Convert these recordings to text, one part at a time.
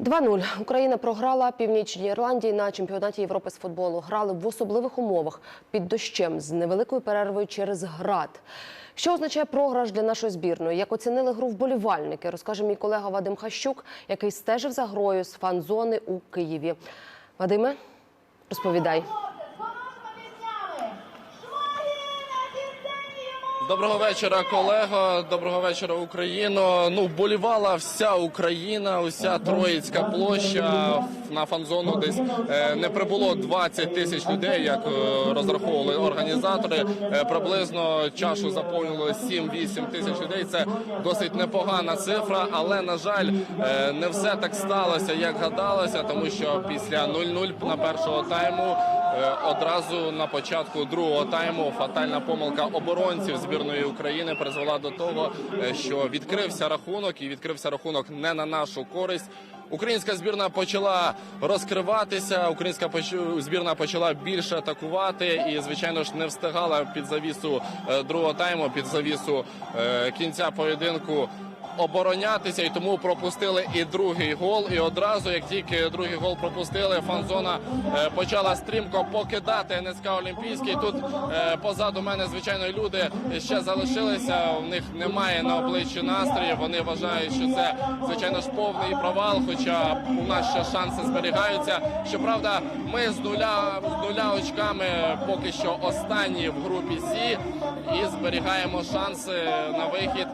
2-0. Україна програла Північній Ірландії на чемпіонаті Європи з футболу. Грали в особливих умовах під дощем з невеликою перервою через град. Що означає програш для нашої збірної? Як оцінили гру вболівальники, розкаже мій колега Вадим Хащук, який стежив за грою з фан-зони у Києві. Вадиме, розповідай. Доброго вечора, колего. Доброго вечора, Україно. Ну, вболівала вся Україна, уся Троїцька площа на фан-зону десь е, не прибуло 20 тисяч людей, як е, розраховували організатори. Е, приблизно чашу заповнило 7-8 тисяч людей. Це досить непогана цифра, але на жаль, не все так сталося, як гадалося, тому що після 0-0 на першого тайму. Е, Одразу на початку другого тайму фатальна помилка оборонців збірної України призвела до того, е, що відкрився рахунок, і відкрився рахунок не на нашу користь. Українська збірна почала розкриватися. Українська збірна почала більше атакувати і, звичайно ж, не встигала під завісу е, другого тайму, під завісу кінця поєдинку оборонятися і тому пропустили і другий гол. І одразу, як тільки другий гол пропустили, фанзона е, почала стрімко покидати НСК Олімпійський. Тут е, позаду мене, звичайно, люди ще залишилися. У них немає на обличчі настрою. Вони вважають, що це звичайно ж повний провал. Хоча у нас ще шанси зберігаються. Щоправда, ми з нуля з нуля очками поки що останні в групі Сі і зберігаємо шанси на вихід.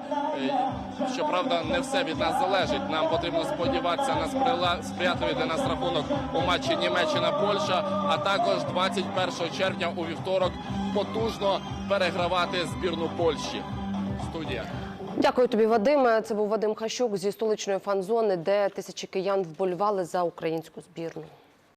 Е, Щоправда, не все від нас залежить. Нам потрібно сподіватися на сприятливий для нас рахунок у матчі Німеччина-Польща, а також 21 червня у вівторок потужно перегравати збірну Польщі. Студія. Дякую тобі, Вадиме. Це був Вадим Хащук зі столичної фан-зони, де тисячі киян вболівали за українську збірну.